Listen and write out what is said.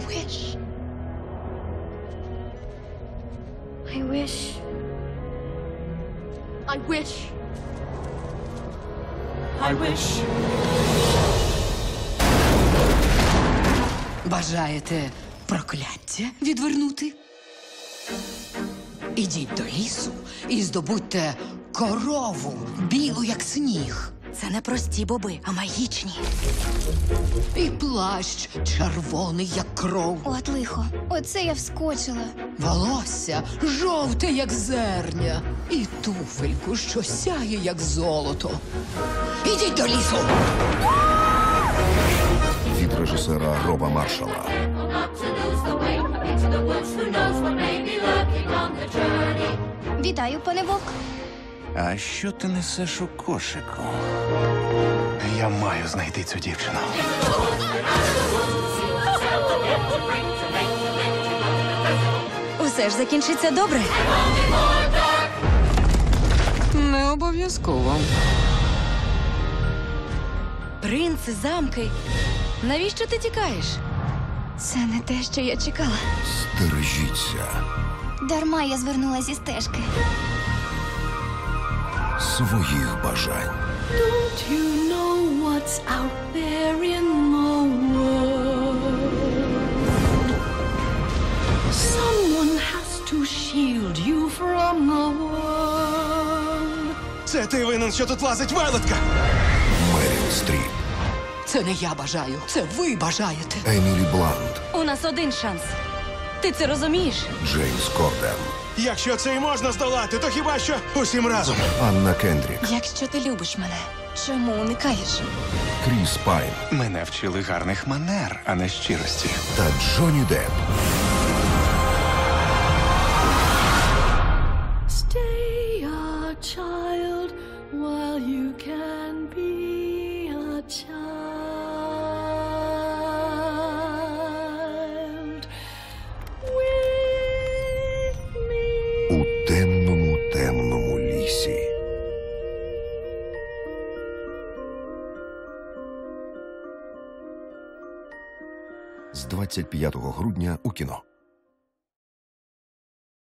wish. I wish. I wish. I wish. Бажаєте прокляття відвернути? Ідіть до лісу і здобудьте корову, білу, як сніг. Це не прості боби, а магічні. І плащ червоний, як кров. От лихо. Оце я вскочила. Волосся жовте, як зерня. І туфельку, що сяє, як золото. Ідіть до лісу! від режисера Роба Маршала. Вітаю, пане вовк. А що ти несеш у кошику? Я маю знайти цю дівчину. Усе ж закінчиться добре. Не обов'язково. Принци, замки. Навіщо ти тікаєш? Це не те, що я чекала. Стережіться Дарма я звернула зі стежки. Своїх бажань. Don't you know what's out there in the world? Someone has to shield you from the world. Це ти винен, що тут лазить вайлотка. Меріл Стріп, Це не я бажаю, це ви бажаєте. Емілі Блант, У нас один шанс. Ти це розумієш? Джеймс Корден, Якщо це і можна здолати, то хіба що усім разом. Анна Кендрік, Якщо ти любиш мене, чому уникаєш? Кріс Пайн Мене вчили гарних манер, а не щирості. та Джонні Депп. Stay a child while you can be З 25 грудня у кіно.